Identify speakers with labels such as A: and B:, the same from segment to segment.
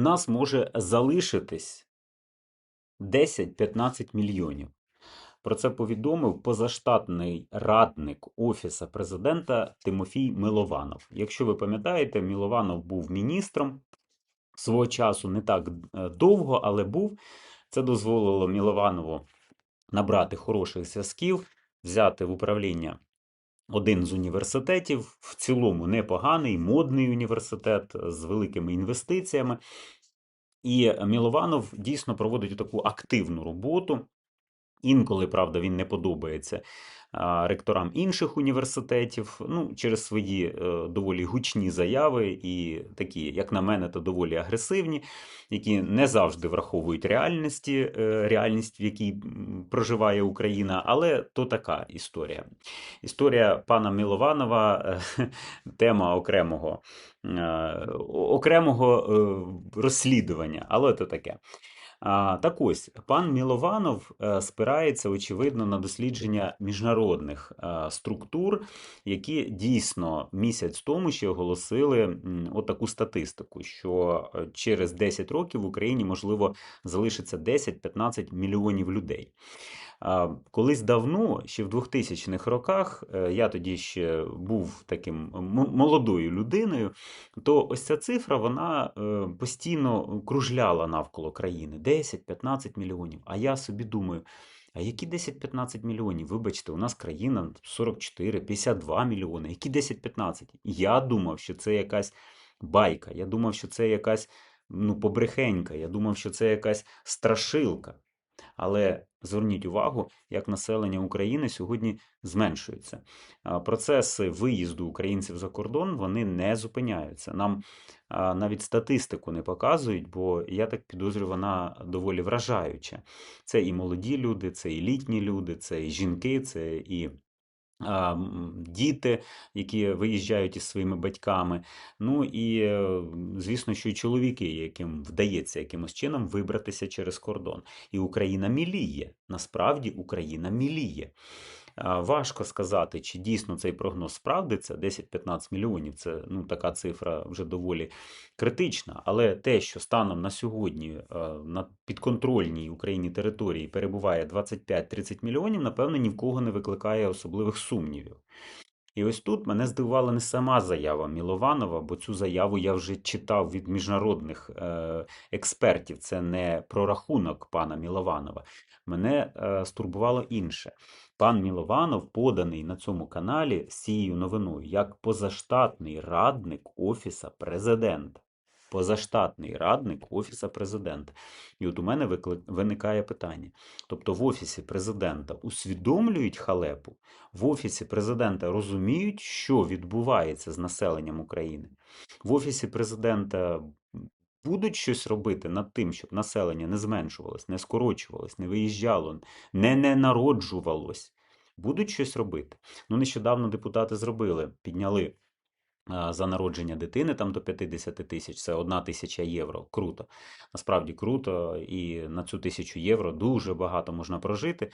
A: нас може залишитись 10-15 мільйонів. Про це повідомив позаштатний радник Офіса президента Тимофій Милованов. Якщо ви пам'ятаєте, Милованов був міністром свого часу не так е, довго, але був. Це дозволило Милованову набрати хороших зв'язків, взяти в управління один з університетів, в цілому непоганий, модний університет з великими інвестиціями. І Мілованов дійсно проводить таку активну роботу. Інколи, правда, він не подобається ректорам інших університетів, ну, через свої е, доволі гучні заяви, і такі, як на мене, то доволі агресивні, які не завжди враховують реальності, е, реальність, в якій проживає Україна, але то така історія. Історія пана Мілованова е, тема окремого, окремого розслідування, але то таке. Так ось, пан Мілованов е, спирається, очевидно, на дослідження міжнародних е, структур, які дійсно місяць тому ще оголосили отаку статистику, що е, через 10 років в Україні, можливо, залишиться 10-15 мільйонів людей. Колись давно, ще в 2000-х роках, е, я тоді ще був таким молодою людиною, то ось ця цифра вона е, постійно кружляла навколо країни 10-15 мільйонів. А я собі думаю, а які 10-15 мільйонів? Вибачте, у нас країна 44-52 мільйони. Які 10-15? Я думав, що це якась байка. Я думав, що це якась ну, побрехенька. Я думав, що це якась страшилка. Але зверніть увагу, як населення України сьогодні зменшується. Процеси виїзду українців за кордон вони не зупиняються. Нам навіть статистику не показують, бо я так підозрюю, вона доволі вражаюча. Це і молоді люди, це і літні люди, це і жінки, це і діти, які виїжджають із своїми батьками. Ну і, е, звісно, що й чоловіки, яким вдається якимось чином вибратися через кордон. І Україна міліє. Насправді Україна міліє. А, Важко сказати, чи дійсно цей прогноз справдиться. 10-15 мільйонів це ну, така цифра вже доволі критична. Але те, що станом на сьогодні е, на підконтрольній Україні території перебуває 25-30 мільйонів, напевно, ні в кого не викликає особливих сумнівів. І ось тут мене здивувала не сама заява Мілованова, бо цю заяву я вже читав від міжнародних е, експертів. Це не прорахунок пана Мілованова. Мене е, стурбувало інше. Пан Мілованов поданий на цьому каналі з цією новиною як позаштатний радник Офіса президента. Позаштатний радник Офіса президента. І от у мене викли- виникає питання. Тобто в Офісі президента усвідомлюють халепу, в Офісі президента розуміють, що відбувається з населенням України. В Офісі президента будуть щось робити над тим, щоб населення не зменшувалось, не скорочувалось, не виїжджало, не народжувалось. Будуть щось робити. Ну, нещодавно депутати зробили, підняли за народження дитини там до 50 тисяч, це одна тисяча євро. Круто. Насправді круто, і на цю тисячу євро дуже багато можна прожити.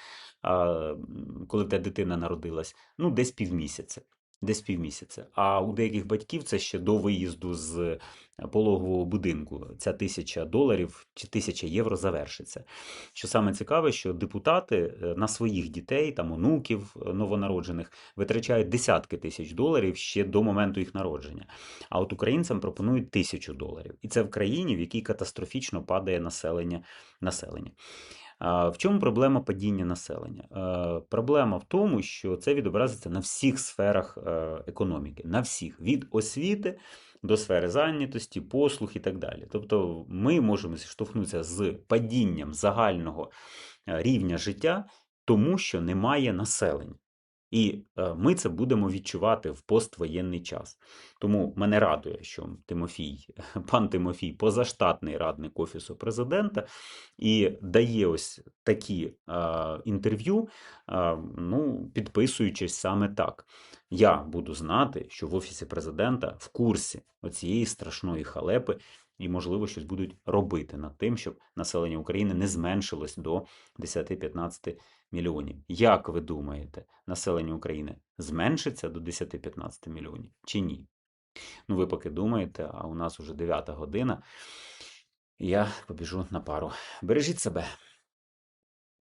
A: коли в та дитина народилась, ну, десь півмісяця. Десь півмісяця. А у деяких батьків це ще до виїзду з пологового будинку. Ця тисяча доларів чи тисяча євро завершиться. Що саме цікаве, що депутати е, на своїх дітей, там онуків е, новонароджених, витрачають десятки тисяч доларів ще до моменту їх народження. А от українцям пропонують тисячу доларів. І це в країні, в якій катастрофічно падає населення. населення. В чому проблема падіння населення? Е, Проблема в тому, що це відобразиться на всіх сферах е, економіки, на всіх від освіти до сфери зайнятості, послуг і так далі. Тобто ми можемо зіштовхнутися з падінням загального е, рівня життя, тому що немає населення. І е, ми це будемо відчувати в поствоєнний час. Тому мене радує, що Тимофій, пан Тимофій, позаштатний радник Офісу президента, і дає ось такі е, інтерв'ю, е, ну, підписуючись саме так. Я буду знати, що в Офісі президента в курсі оцієї страшної халепи. І, можливо, щось будуть робити над тим, щоб населення України не зменшилось до 10-15 мільйонів. Як ви думаєте, населення України зменшиться до 10-15 мільйонів чи ні? Ну, ви поки думаєте, а у нас уже 9 година. Я побіжу на пару. Бережіть себе.